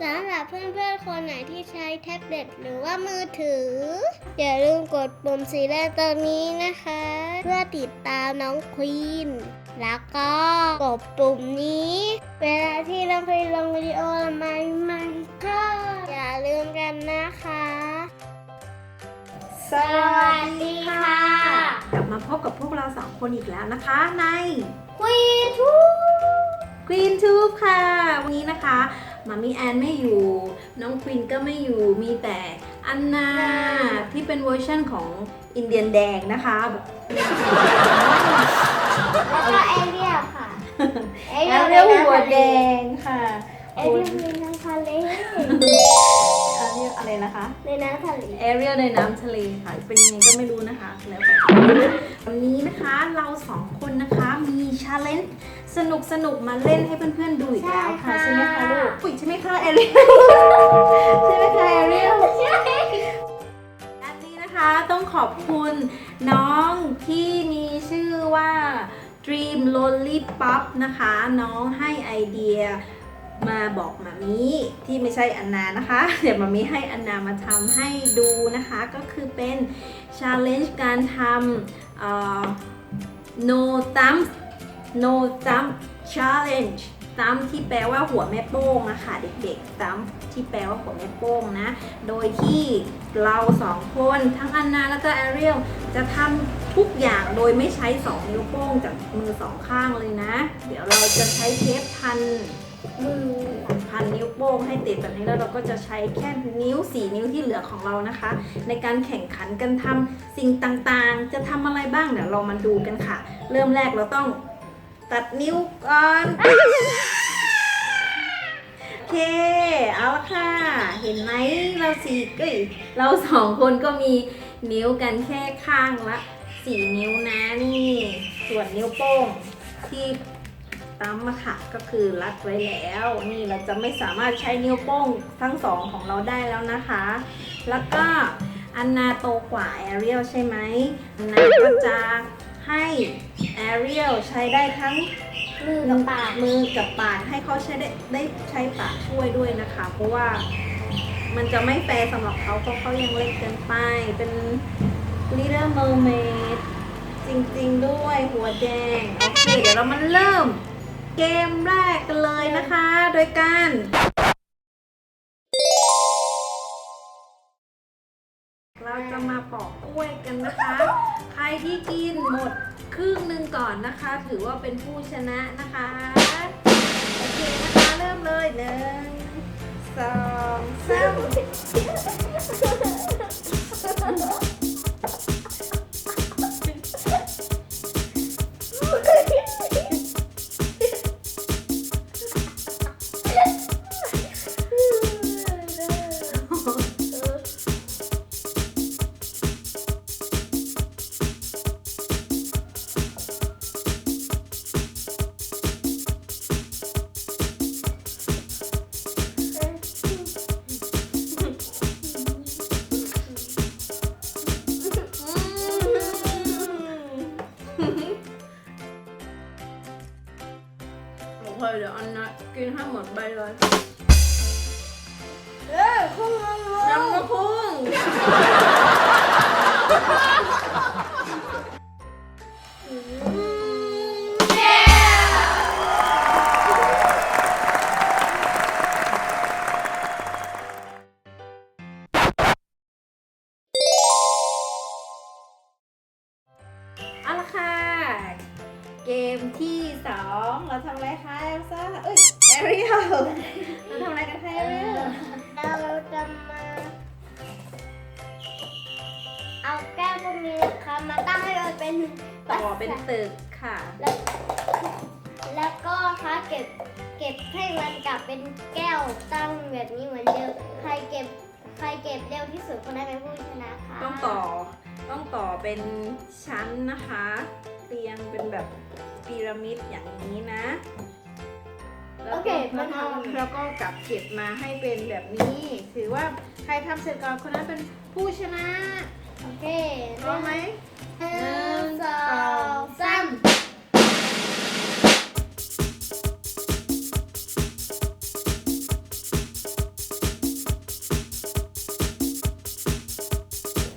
สำหรับเพื่อนๆ คนไหนที่ใช้แท็บเล็ตหรือว่ามือถือ อย่าลืมกดปุ่มสีแดงตรงนี้นะคะ เพื่อติดตามน้องควีนแล้วก็กดปุ่มนี้ เวลาที่เราไปลงวิดีโอใหม่ๆก็อย่าลืมกันนะคะ สวัสดีค่ะ กลับมาพบกับพวกเราสองคนอีกแล้วนะคะในควีนทู Green Tube ค่ะ วันนี้นะคะ มามีแอนไม่อยู่ น้องควินก็ไม่อยู่ มีแต่อันนาที่เป็นเวอร์ชั่นของอินเดียนแดงนะคะแล้วก็เอเรียลค่ะแอนเรียลหัวแดงค่ะ เอเรียลในน้ำทะเลแอนเรียลอะไรนะคะ ในน้ำทะเลแอเรียลในน้ำทะเลค่ะ เป็นยังไงก็ไม่รู้นะคะ แล้วแต่วันนี้นะคะเราสองคนนะคะมีชาเลนจ์สนุกสนุกๆมาเล่นให้เพื่อนๆดูอีกแล้วค่ะใช่ไหมคะลูกปุ๋ยใช่ไหมคะแอเรียลใช่ไหมคะแอเรียลใช่อันนี้นะคะต้องขอบคุณน้องที่มีชื่อว่า Dream Lonely Pop นะคะ น้องให้ไอเดีย มาบอกมามีที่ไม่ใช่อันนานะคะ เดี๋ยวมามีให้อันนามาทำให้ดูนะคะ ก็คือเป็น challenge การทำ no thumb no thumb challenge ตัมที่แปลว่าหัวแม่โป้งอะค่ะเด็กๆตัมที่แปลว่าหัวแม่โป้งนะ โดยที่เราสองคนทั้งอันนาแล้วก็แอเรียลจะทำทุกอย่างโดยไม่ใช้ 2 นิ้วโป้งจากมือสองข้างเลยนะ เดี๋ยวเราจะใช้เทปพัน มือพันนิ้วโป้งให้ติดแบบนี้แล้วเราก็จะใช้แค่นิ้ว4นิ้วที่เหลือของเรานะคะ ในการแข่งขันกันทำสิ่งต่างๆ จะทำอะไรบ้างเดี๋ยวเรามาดูกันค่ะ เริ่มแรกเราต้องตัดนิ้วก่อนโอเคเอาละค่ะ เห็นไหมเราสี่เอ้ยเราสองคนก็มีนิ้วกันแค่ข้างละสี่นิ้วนะนี่ ส่วนนิ้วโป้งที่ ตั้มมาค่ะ ก็คือรัดไว้แล้ว นี่เราจะไม่สามารถใช้นิ้วโป้งทั้งสองของเราได้แล้วนะคะ แล้วก็อันนาโตกว่าแอเรียลใช่ไหมอันนาก็จะให้แอเรียลใช้ได้ทั้งมือกับปากมือกับปากให้เขาใช้ได้ได้ใช้ปากช่วยด้วยนะคะ เพราะว่ามันจะไม่แฟร์สำหรับเขาเพราะเขายังเล็กเกินไป เป็น Little Mermaid จริงๆด้วยหัวแดง โอเค เดี๋ยวเรามาเริ่ม เกมแรกกันเลยนะคะ โดยการเราจะมาปอกกล้วยกันนะคะ ใครที่กินหมดครึ่งหนึ่งก่อนนะคะ ถือว่าเป็นผู้ชนะนะคะ โอเคนะคะ เริ่มเลยหนึ่งสองสาม เคเดี๋ยวอันนะกินให้หมดใบเลยเออคุ้งงงยังกระพุ้ง เกมที่สองเราทำอะไรคะเอลซ่าเอ้ยแอเรียลเราทำอะไรกันคะแอเรียลเราจะมา เอาแก้วพวกนี้นะคะมาตั้งให้มันเป็นต่อเป็นตึกค่ะ แล้วแล้วก็คะเก็บเก็บให้มันกลับเป็นแก้วตั้งแบบนี้เหมือนเดิมใครเก็บใครเก็บเร็วที่สุดคนนั้นเป็นผู้ชนะค่ะต้องต่อต้องต่อเป็นชั้นนะคะ เตียงเป็นแบบพีระมิดอย่างนี้นะโอเคแล้วก็แล้วก็กลับเก็บมาให้เป็นแบบนี้ ถือว่าใครทำเสร็จก่อนคนนั้นเป็นผู้ชนะ โอเคพร้อมไหมหนึ่งสองสาม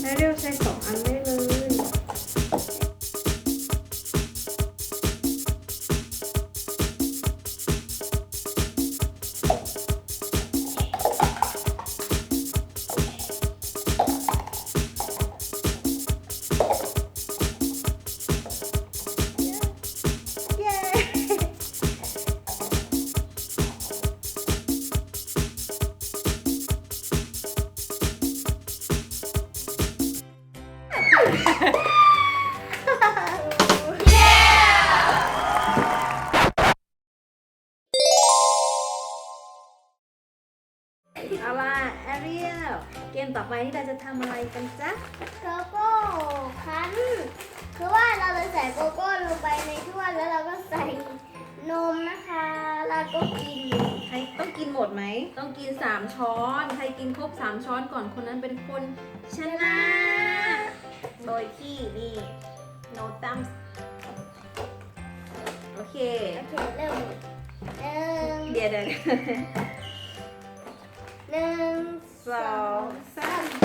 แล้วเรียใช้สองอันไม่ ที่เราจะทำอะไรกันจ๊ะโกโก้คั้นคือว่าเราจะใส่โกโก้ลงไปในถ้วยแล้วเราก็ใส่นมนะคะ แล้วก็กินใครต้องกินหมดไหม ต้องกิน 3 ช้อน ใครกินครบ 3 ช้อนก่อนคนนั้นเป็นคนชนะ โดยที่นี่ no thumbs โอเค โอเคเริ่มหนึ่งเดี๋ยวเดี๋ยวหนึ่งสองสาม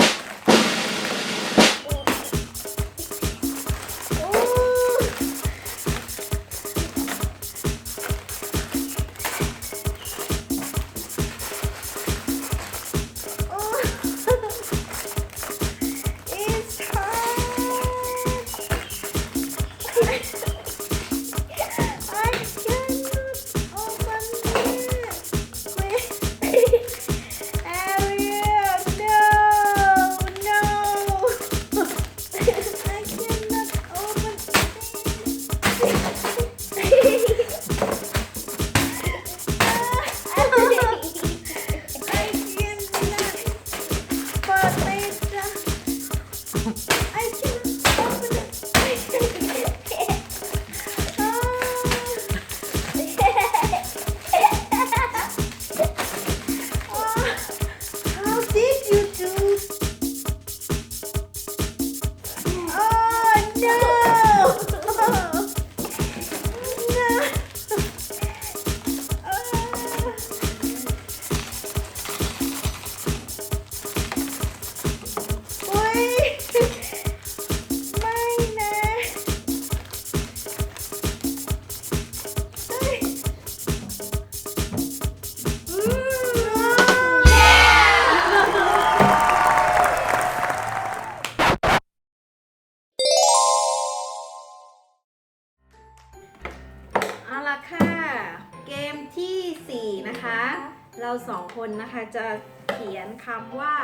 เราสองคนนะคะจะเขียนคำว่า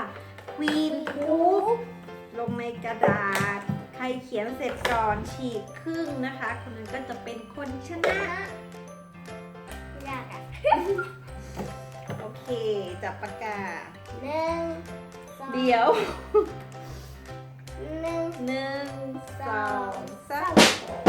Queen Poop ลงในกระดาษ ใครเขียนเสร็จก่อนฉีกครึ่งนะคะ คนนั้นก็จะเป็นคนชนะ ยากอะโอเคจับปากกา หนึ่งสองเดี๋ยว หนึ่งหนึ่งสองสาม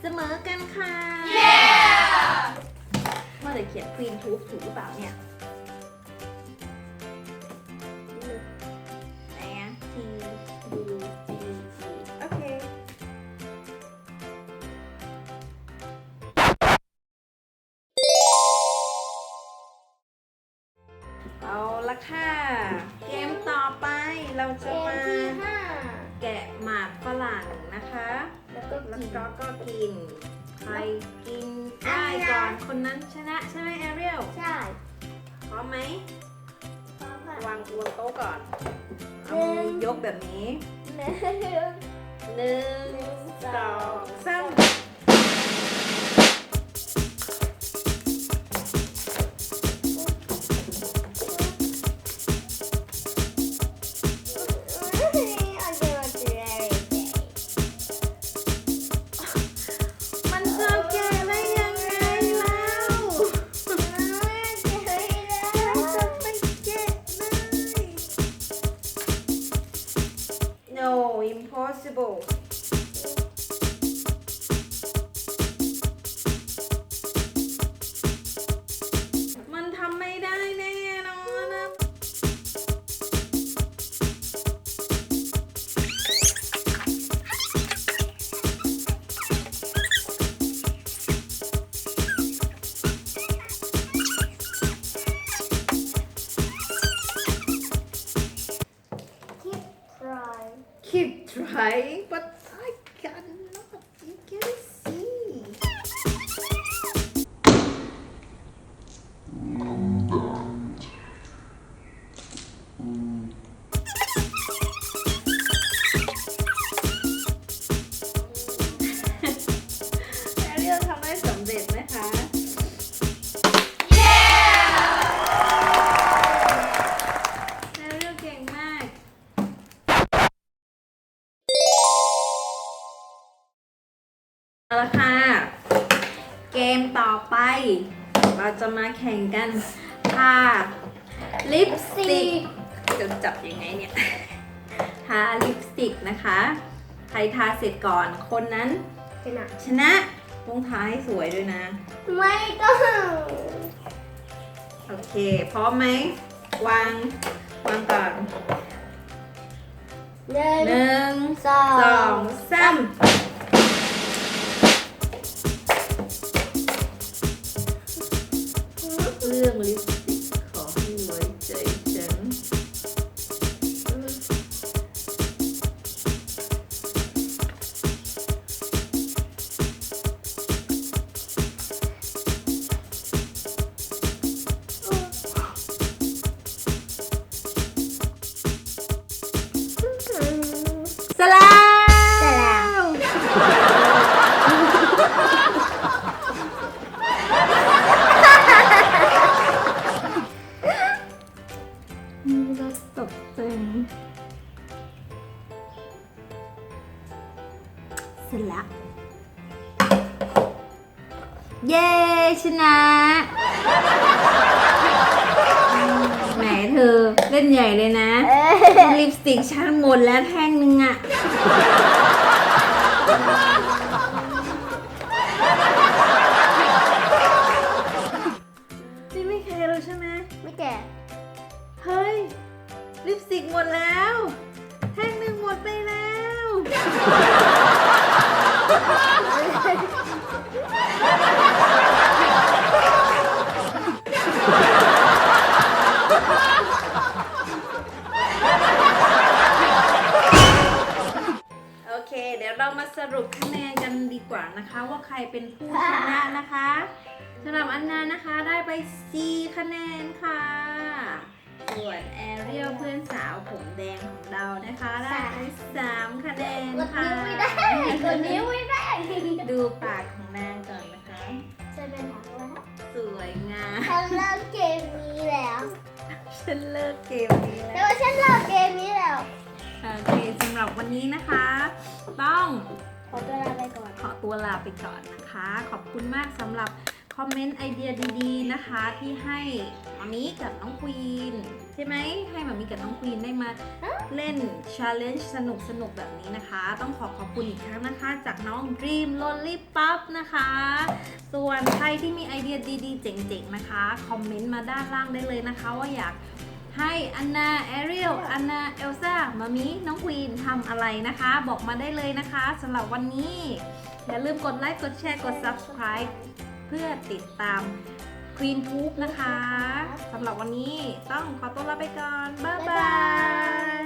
เสมอกันค่ะเมื่อไหร่เขียน Queen Tube ถูกหรือเปล่าเนี่ยไหนอะ T U G G โอเค เอาละค่ะ เกมต่อไปเราเกจะมมาที่ห้าแกะหมากฝรั่งนะคะ แล้วก็แล้วกินก็ก็กิน ใครกินได้ก่อนคนนั้นชนะใช่ไหมแอเรียลใช่พร้อมไหมพร้อมค่ะวางบนโต๊ะก่อนเอาหนึ่มืงอยกแบบนี้หนึ่งหนึ่งหนึ่งสอง impossible. keep trying, but เราจะมาแข่งกันทาลิปสติกจะจับยังไงเนี่ยทาลิปสติกนะคะ ใครทาเสร็จก่อนคนนั้นเป็นอะชนะต้องทาให้สวยด้วยนะ ไม่ต้องโอเค พร้อมไหม วางวางก่อนหนึ่งหนึ่งสอสองงสาม เเย้ชนะแหมเธอเล่นใหญ่เลยนะ ลิปสติกฉันหมดแล้วแท่งนึงอะนี่ไม่แคร์แล้วใช่ไหมไม่แก่ เฮ้ย ลิปสติกหมดแล้ว แท่งหนึ่งหมดไปแล้ว สรุปคะแนนกันดีกว่านะคะ ว่าใครเป็นผู้ชนะนะคะสำหรับอันนานะคะได้ไป 4 คะแนนค่ะ ส่วนแอเรียลเพื่อนสาวผมแดงของเรานะคะ ได้ไป3คะแนนกดค่ะ นิ้วไม่ได้กดนิ้วไม่ได้ดูปากของนางก่อนนะคะ จะเป็นหนักแล้วสวยงาม ฉันเลิกเกมนี้แล้วฉันเลิกเกมนี้แต่แล้วว่าฉันเลิกเกมนี้แล้ว โอเคสำหรับวันนี้นะคะ ต้อง ขอตัวลาไปก่อน ขอตัวลาไปก่อนนะคะ ขอบคุณมากสำหรับคอมเมนต์ไอเดียดีๆนะคะ ที่ให้มามิกับน้องควีนใช่ไหมให้มามิกับน้องควีนได้มาเล่น challenge สนุกสนุกๆแบบนี้นะคะ ต้องขอขอบคุณอีกครั้งนะคะ จากน้อง Dream Lollipop นะคะ ส่วนใครที่มีไอเดียดีๆ เจ๋งๆนะคะ คอมเมนต์มาด้านล่างได้เลยนะคะ ว่าอยาก ให้อันนาแอเรียลอันนาเอลซ่ามามิน้องควีนทำอะไรนะคะ บอกมาได้เลยนะคะสำหรับวันนี้ อย่าลืมกดไลค์กดแชร์กด subscribe เพื่อติดตาม Queen Tube นะคะสำหรับวันนี้ต้องขอตัวลาไปก่อน บ๊ายบาย